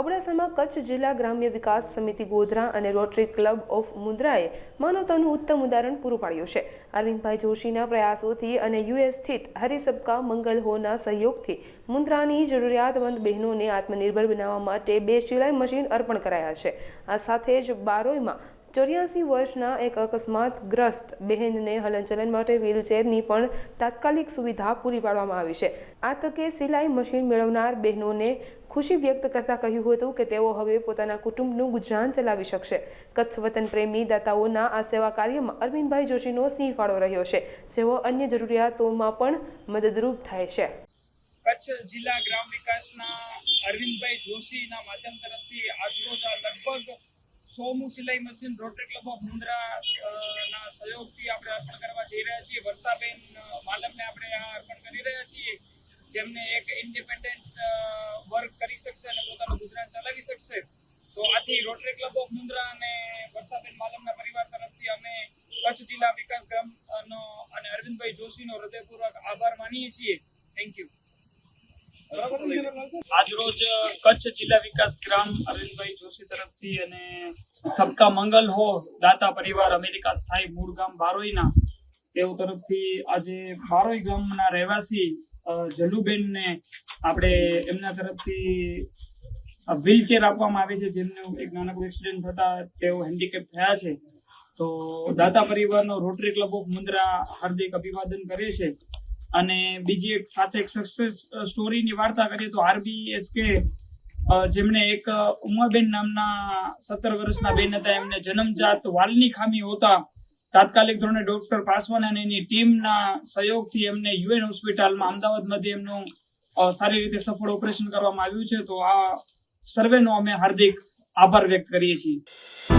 અબડાસામાં કચ્છ જિલ્લા ગ્રામ્ય વિકાસ સમિતિ ગોધરા અને રોટરી ક્લબ ઓફ મુન્દ્રાએ માનવતાનું ઉત્તમ ઉદાહરણ પૂરું પાડ્યું છે. અરવિંદભાઈ જોશીના પ્રયાસોથી અને યુએસ સ્થિત હરિસબકા મંગલ હોના સહયોગથી મુન્દ્રાની જરૂરિયાતમંદ બહેનોને આત્મનિર્ભર બનાવવા માટે બે સિલાઈ મશીન અર્પણ કરાયા છે. આ સાથે જ બારોઈમાં ચોર્યાસી વર્ષના એક અકસ્માતગ્રસ્ત બહેનને હલનચલન માટે વ્હીલચેરની પણ તાત્કાલિક સુવિધા પૂરી પાડવામાં આવી છે. આ તકે સિલાઈ મશીન મેળવનાર બહેનોને ખુશી વ્યક્ત કરતા કહ્યું હતું કે તેઓ હવે પોતાના કુટુંબનું ગુજરાન ચલાવી શકશે. કચ્છ વતન પ્રેમી દાતાઓના આ સેવા કાર્યમાં અરવિંદભાઈ જોશીનો સિંહ ફાળો રહ્યો છે. જેઓ અન્ય જરૂરિયાતોમાં પણ મદદરૂપ થાય છે. કચ્છ જિલ્લા ગ્રામ વિકાસના અરવિંદભાઈ જોશીના માધ્યમ તરફથી આજરોજ લગભગ સોમું સિલાઈ machine, rotary club of Mundra ના સહયોગથી આપણે અર્પણ કરવા જઈ રહ્યા છીએ. વર્ષાબેન માલમને આપણે આ અર્પણ કરી રહ્યા છીએ. જેમને એક ઇન્ડિપેન્ડન્ટ વર્ક કરી શકશે અને પોતાનું ગુજરાન ચલાવી શકશે, તો આથી રોટરી ક્લબ ઓફ મુન્દ્રા અને વર્ષાબેન માલમના પરિવાર તરફથી અમે કચ્છ જિલ્લા વિકાસ ગ્રામ નો અને અરવિંદભાઈ જોશીનો હૃદયપૂર્વક આભાર માનીએ છીએ. થેન્ક યુ આજરોજ કચ્છ જિલ્લા વિકાસ ગ્રામ અરવિંદભાઈ જોશી તરફથી અને સબકા મંગલ હો દાતા પરિવાર અમેરિકા સ્થાયી મૂળ ગામ બારોઈના તેઓ તરફથી આજે બારોઈ ગામના રહેવાસી જલુબેનને આપણે એમના તરફથી વ્હીલચેર આપવામાં આવે છે. જેમનું એક નાનકડું એક્સિડન્ટ થતા તેઓ હેન્ડીકેપ થયા છે. તો દાતા પરિવારનો રોટરી ક્લબ ઓફ મુન્દ્રા હાર્દિક અભિવાદન કરે છે. અને બીજી એક સાથે એક સક્સેસ સ્ટોરીની વાર્તા કરીએ તો આરબીએસકે જેમણે એક ઉમાબેન નામના સત્તર વર્ષના બેન હતા. એમને જન્મજાત વાલની ખામી હોતા તાત્કાલિક ધોરણે ડોક્ટર પાસવાન અને એની ટીમના સહયોગથી એમને યુએન હોસ્પિટલમાં અમદાવાદમાંથી એમનું સારી રીતે સફળ ઓપરેશન કરવામાં આવ્યું છે. તો આ સર્વેનો અમે હાર્દિક આભાર વ્યક્ત કરીએ છીએ.